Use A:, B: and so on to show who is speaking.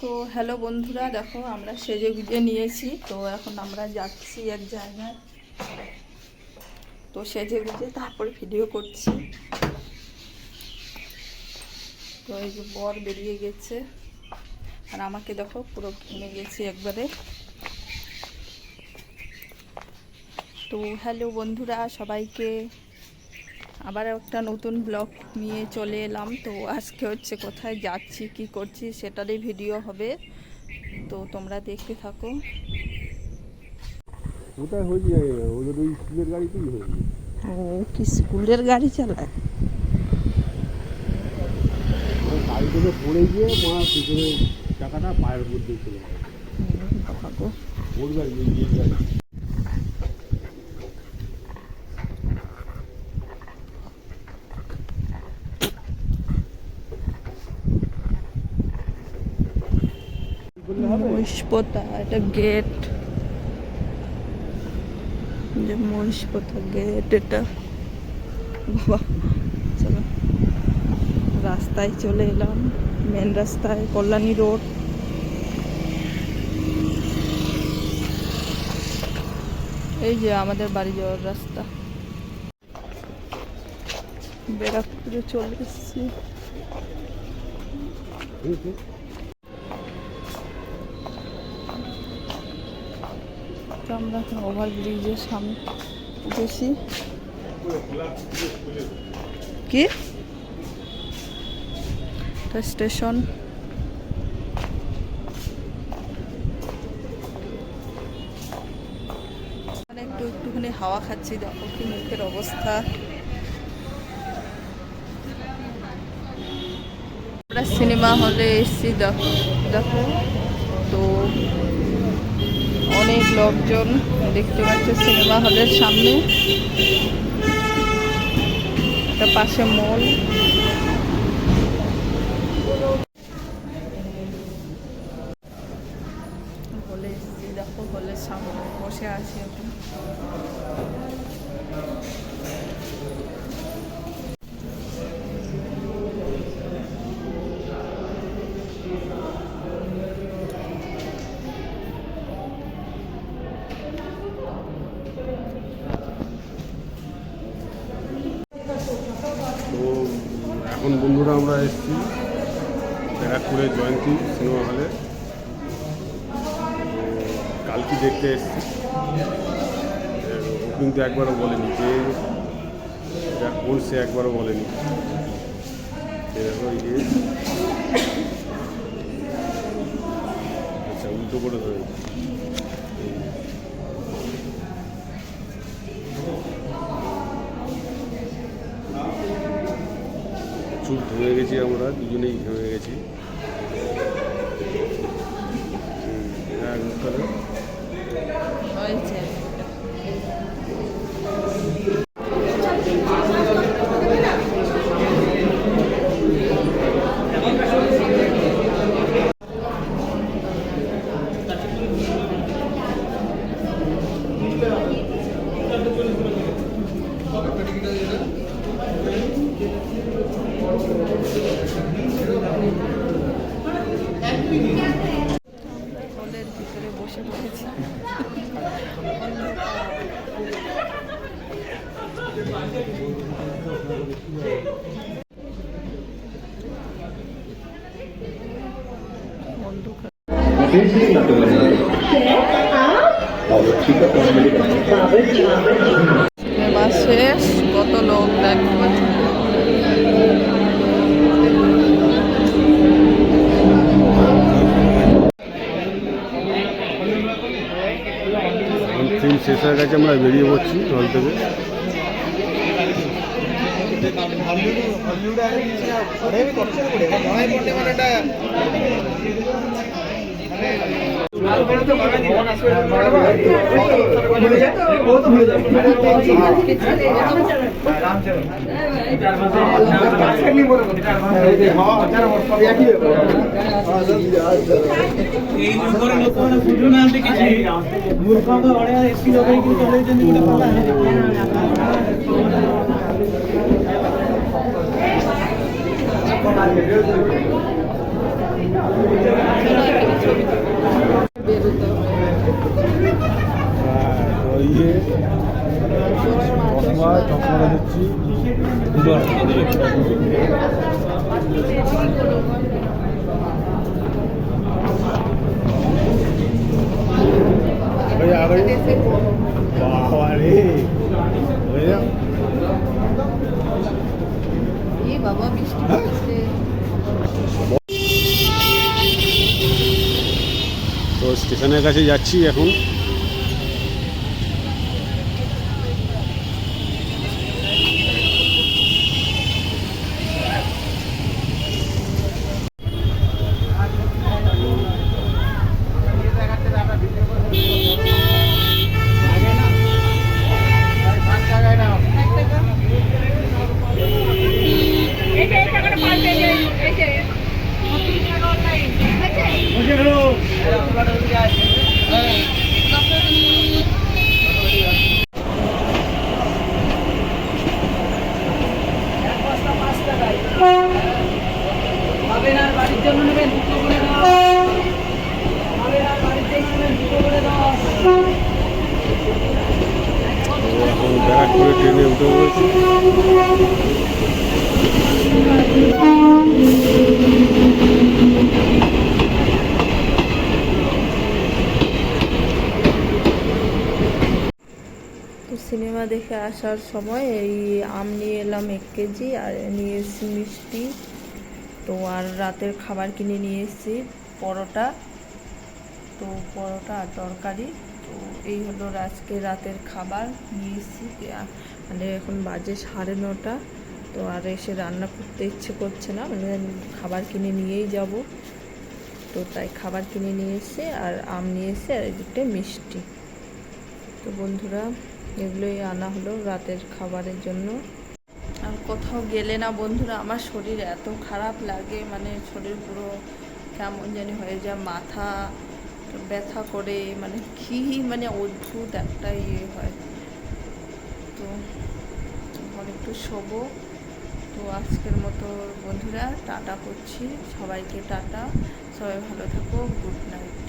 A: তো হ্যালো বন্ধুরা, দেখো আমরা সেজে গুজে নিয়েছি। তো এখন আমরা যাচ্ছি এক জায়গায়। তো সেজে গুজে তারপর ভিডিও করছি। তো এই যে বর বেরিয়ে গেছে। আর আমাকে দেখো পুরো ঘেমে গেছি একবারে। তো হ্যালো বন্ধুরা, সবাইকে। আবার একটা নতুন ব্লগ নিয়ে চলে এলাম। তো আজকে হচ্ছে কোথায় যাচ্ছি কি করছি সেটারই ভিডিও হবে। তো তোমরা দেখতে থাকো।
B: কোথায় হয়েছে? ওদের ওই স্কুলের গাড়িতেই হয়েছে।
A: ও কি স্কুলের গাড়ি চালায়?
B: গাড়ি থেকে পড়ে গিয়ে মা পিছনে টাকাটা পায়ের উপর দিয়ে চলে
A: বাবাগো
B: ওর গাড়ি গাড়ি।
A: মহিষপোতা এটা গেট যে মহিষপোতা গেট এটা। বাবা, চলো। রাস্তায় চলে এলাম মেন রাস্তায়, কল্যাণী রোড এই যে আমাদের বাড়ি যাওয়ার রাস্তা। ব্যারাকপুরে চলে এসেছি। আমরা এখন ওভার ব্রিজের সামনে উঠেছি। কি? স্টেশন। মানে একটু একটুখানি হাওয়া খাচ্ছি, দেখো কি মুখের অবস্থা। আমরা সিনেমা হলে এসেছি, দেখো দেখো। তো অনেক লোকজন দেখতে পাচ্ছ সিনেমা হলের সামনে। একটা পাশে মল। হলে, দেখো, হলের সামনে বসে আছি এখন।
B: এখন বন্ধুরা আমরা এসেছি ব্যারাকপুরের জয়ন্তী সিনেমা হলে। কালকে দেখতে এসেছি। কিন্তু একবারও বলেনি যে কোন সে একবারও বলেনি। আচ্ছা উল্টো করে ধরে চুল ধুয়ে গেছি আমরা দুজনেই ঘেমে গেছি।
A: বসে পড়েছি। সিনেমা শেষ কত লোক দেখতে
B: শেষ হয়ে গেছে আমরা বেরিয়ে পড়ছি হল থেকে।
C: এই ଲୋକମାନେ ବୁଝୁନାହାନ୍ତି କିଛି ମୂର୍ଖଙ୍କ ଭଳିଆ ଏସି ଲଗେଇକି
B: ଚଳେଇଛନ୍ତି ওই আর ওই বাবা রে ওই যা।
A: এই বাবা বৃষ্টি পড়ছে
B: তো স্টেশনের কাছে যাচ্ছি এখন
C: পাবেন আর বাড়ির জন্য নেবেন দুটো করে দাও পাবেন আর বাড়ির জন্য নেবেন দুটো করে দাও
B: তো এখন ব্যারাকপুরে ট্রেনে উঠে পড়েছি
A: সিনেমা দেখে আসার সময় এই আম নিয়ে এলাম এক কেজি আর নিয়ে এসেছি মিষ্টি। তো আর রাতের খাবার কিনে নিয়ে এসেছি, পরোটা। তো পরোটা আর তরকারি। এই হলো আজকে রাতের খাবার। নিয়ে এসেছি আ- মানে এখন বাজে সাড়ে নটা। তো আর এসে রান্না করতে ইচ্ছে করছে না মানে খাবার কিনে নিয়েই যাব। তো তাই খাবার কিনে নিয়ে এসে আর আম নিয়ে এসে আর এদিকটা মিষ্টি। তো বন্ধুরা, এগুলোই আনা হলো রাতের খাবারের জন্য। আর কোথাও গেলে না বন্ধুরা, আমার শরীর এত খারাপ লাগে মানে শরীর পুরো কেমন জানি হয়ে যায়, মাথা ব্যথা করে মানে কি মানে অদ্ভুত একটা ইয়ে হয়। তো এখন একটু শোবো। তো আজকের মতো বন্ধুরা, টাটা করছি। সবাইকে টাটা। সবাই ভালো থাকো। Good night.